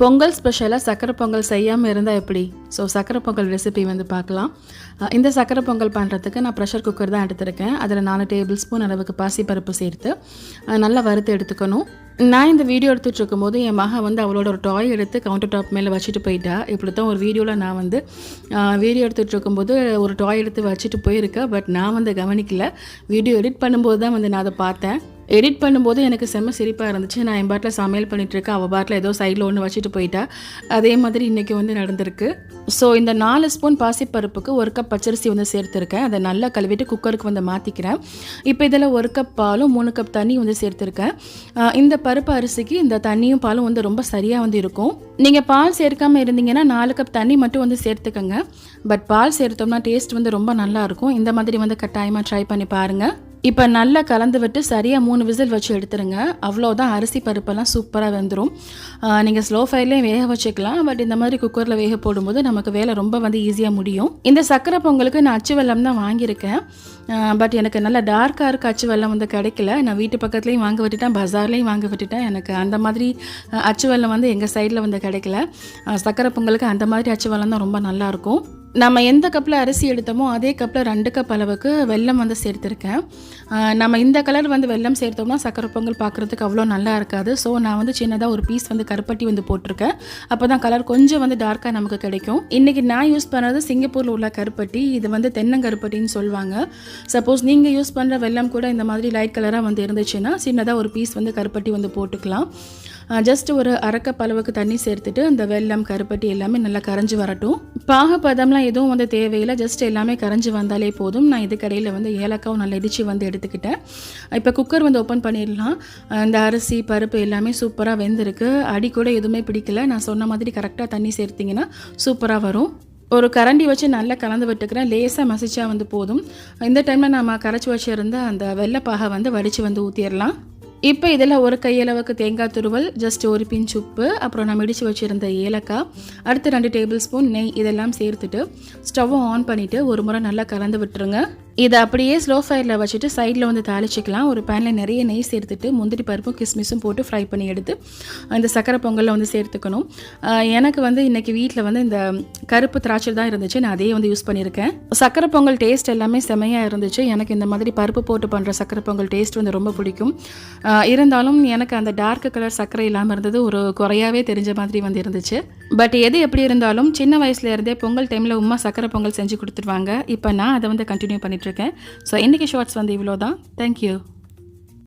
பொங்கல் ஸ்பெஷலாக சக்கரை பொங்கல் செய்யாமல் இருந்தால் எப்படி? ஸோ சக்கரை பொங்கல் ரெசிபி வந்து பார்க்கலாம். இந்த சக்கரை பொங்கல் பண்ணுறதுக்கு நான் ப்ரெஷர் குக்கர் தான் எடுத்திருக்கேன். அதில் நாலு டேபிள் ஸ்பூன் அளவுக்கு பாசிப்பருப்பு சேர்த்து நல்லா வறுத்து எடுத்துக்கணும். நான் இந்த வீடியோ எடுத்துகிட்டு இருக்கும்போது என் மகன் வந்து அவளோட ஒரு டாய் எடுத்து கவுண்டர் டாப் மேலே வச்சுட்டு போயிட்டா. இப்படி தான் ஒரு வீடியோவில் நான் வந்து வீடியோ எடுத்துகிட்டு இருக்கும்போது ஒரு டாய் எடுத்து வச்சுட்டு போயிருக்கேன். பட் நான் வந்து கவனிக்கல. வீடியோ எடிட் பண்ணும்போது தான் வந்து நான் அதை பார்த்தேன். எடிட் பண்ணும்போது எனக்கு செம்ம சிரிப்பாக இருந்துச்சு. நான் என் பாட்டில் சமையல் பண்ணிகிட்ருக்கேன் இருக்கேன். அவள் பாட்டில் ஏதோ சைடில் ஒன்று வச்சுட்டு போயிட்டா. அதே மாதிரி இன்றைக்கி வந்து நடந்திருக்கு. ஸோ இந்த நாலு ஸ்பூன் பாசிப்பருப்புக்கு ஒரு கப் பச்சரிசி வந்து சேர்த்துருக்கேன். அதை நல்லா கழுவிட்டு குக்கருக்கு வந்து மாற்றிக்கிறேன் இப்போ இதில் ஒரு கப் பாலும் மூணு கப் தண்ணி வந்து சேர்த்துருக்கேன். இந்த பருப்பு அரிசிக்கு இந்த தண்ணியும் பாலும் வந்து ரொம்ப சரியாக வந்து இருக்கும். நீங்கள் பால் சேர்க்காமல் இருந்தீங்கன்னா நாலு கப் தண்ணி மட்டும் வந்து சேர்த்துக்கோங்க. பட் பால் சேர்த்தோம்னா டேஸ்ட் வந்து ரொம்ப நல்லாயிருக்கும் இந்த மாதிரி வந்து கட்டாயமாக ட்ரை பண்ணி பாருங்கள் இப்போ நல்லா கலந்து விட்டு சரியாக மூணு விசில் வச்சு எடுத்துருங்க. அவ்வளோதான் அரிசி பருப்பெல்லாம் சூப்பராக வெந்துடும் நீங்கள் ஸ்லோ ஃபயர்லேயும் வேக வச்சுக்கலாம். பட் இந்த மாதிரி குக்கரில் வேக போடும்போது நமக்கு வேலை ரொம்ப வந்து ஈஸியாக முடியும். இந்த சக்கரை பொங்கலுக்கு நான் அச்சு வெல்லம் தான் வாங்கியிருக்கேன். பட் எனக்கு நல்ல டார்க்காக இருக்க அச்சு வெல்லம் வந்து கிடைக்கல. நான் வீட்டு பக்கத்துலேயும் வாங்க விட்டுட்டேன் பஜார்லேயும் வாங்க விட்டுட்டேன். எனக்கு அந்த மாதிரி அச்சு வெல்லம் வந்து எங்கள் சைடில் வந்து கிடைக்கல. சக்கரை பொங்கலுக்கு அந்த மாதிரி அச்சு வெல்லம் தான் ரொம்ப நல்லாயிருக்கும் நம்ம எந்த கப்பில் அரிசி எடுத்தோமோ அதே கப்பில் ரெண்டு கப் அளவுக்கு வெல்லம் வந்து சேர்த்துருக்கேன். நம்ம இந்த கலர் வந்து வெல்லம் சேர்த்தோம்னா சக்கரை பொங்கல் பார்க்குறதுக்கு அவ்வளோ நல்லா இருக்காது. ஸோ நான் வந்து சின்னதாக ஒரு பீஸ் வந்து கருப்பட்டி வந்து போட்டிருக்கேன். அப்போ தான் கலர் கொஞ்சம் வந்து டார்க்காக நமக்கு கிடைக்கும். இன்றைக்கி நான் யூஸ் பண்ணுறது சிங்கப்பூரில் உள்ள கருப்பட்டி. இது வந்து தென்னங்கருப்பட்டின்னு சொல்லுவாங்க. சப்போஸ் நீங்கள் யூஸ் பண்ணுற வெல்லம் கூட இந்த மாதிரி லைட் கலராக வந்து இருந்துச்சுன்னா சின்னதாக ஒரு பீஸ் வந்து கருப்பட்டி வந்து போட்டுக்கலாம். ஜஸ்ட் ஒரு அரைக்கப் அளவுக்கு தண்ணி சேர்த்துட்டு அந்த வெல்லம் கருப்பட்டி எல்லாமே நல்லா கரைஞ்சி வரட்டும். பாகுபதம்லாம் எதுவும் வந்து தேவையில்லை. ஜஸ்ட் எல்லாமே கரைஞ்சி வந்தாலே போதும். நான் இது கடையில் வந்து ஏலக்காவும் நல்லா இடித்து வந்து எடுத்துக்கிட்டேன். இப்போ குக்கர் வந்து ஓப்பன் பண்ணிடலாம். இந்த அரிசி பருப்பு எல்லாமே சூப்பராக வெந்திருக்கு. அடி கூட எதுவுமே பிடிக்கல. நான் சொன்ன மாதிரி கரெக்டாக தண்ணி சேர்த்திங்கன்னா சூப்பராக வரும். ஒரு கரண்டி வச்சு நல்லா கலந்து விட்டுக்கிறேன். லேசாக மசிச்சா வந்து போதும். இந்த டைமில் நம்ம கரைச்சி வச்சுருந்த அந்த வெள்ளைப்பாகை வந்து வடித்து வந்து ஊற்றிடலாம் இப்போ இதில் ஒரு கையளவுக்கு தேங்காய் துருவல் ஜஸ்ட் ஒரு பிஞ்ச் உப்பு அப்புறம் நம்ம இடித்து வச்சுருந்த ஏலக்காய் அடுத்து ரெண்டு டேபிள் ஸ்பூன் நெய் இதெல்லாம் சேர்த்துட்டு ஸ்டவ்வை ஆன் பண்ணிவிட்டு ஒரு முறை நல்லா கலந்து விட்டுருங்க. இதை அப்படியே ஸ்லோ ஃபயரில் வச்சுட்டு சைடில் வந்து தாளிச்சிக்கலாம். ஒரு பேனில் நிறைய நெய் சேர்த்துட்டு முந்திரி பருப்பும் கிஸ்மிஸும் போட்டு ஃப்ரை பண்ணி எடுத்து இந்த சக்கரை பொங்கலில் வந்து சேர்த்துக்கணும். எனக்கு வந்து இன்றைக்கி வீட்டில் வந்து இந்த கருப்பு திராட்சை தான் இருந்துச்சு. நான் அதையே வந்து யூஸ் பண்ணியிருக்கேன். சக்கரை பொங்கல் டேஸ்ட் எல்லாமே செமையாக இருந்துச்சு. எனக்கு இந்த மாதிரி பருப்பு போட்டு பண்ணுற சக்கரை பொங்கல் டேஸ்ட் வந்து ரொம்ப பிடிக்கும். இருந்தாலும் எனக்கு அந்த டார்க் கலர் சர்க்கரை இல்லாமல் இருந்தது ஒரு குறையாகவே தெரிஞ்ச மாதிரி வந்து இருந்துச்சு. பட் எது எப்படி இருந்தாலும் சின்ன வயசுல இருந்தே பொங்கல் டைமில் உமா சக்கரை பொங்கல் செஞ்சு கொடுத்துருவாங்க. இப்போ நான் அதை வந்து கண்டினியூ பண்ணிட்டு இருக்கேன். ஸோ இன்றைக்கி ஷார்ட்ஸ் வந்து இவ்வளோ தான் தேங்க்யூ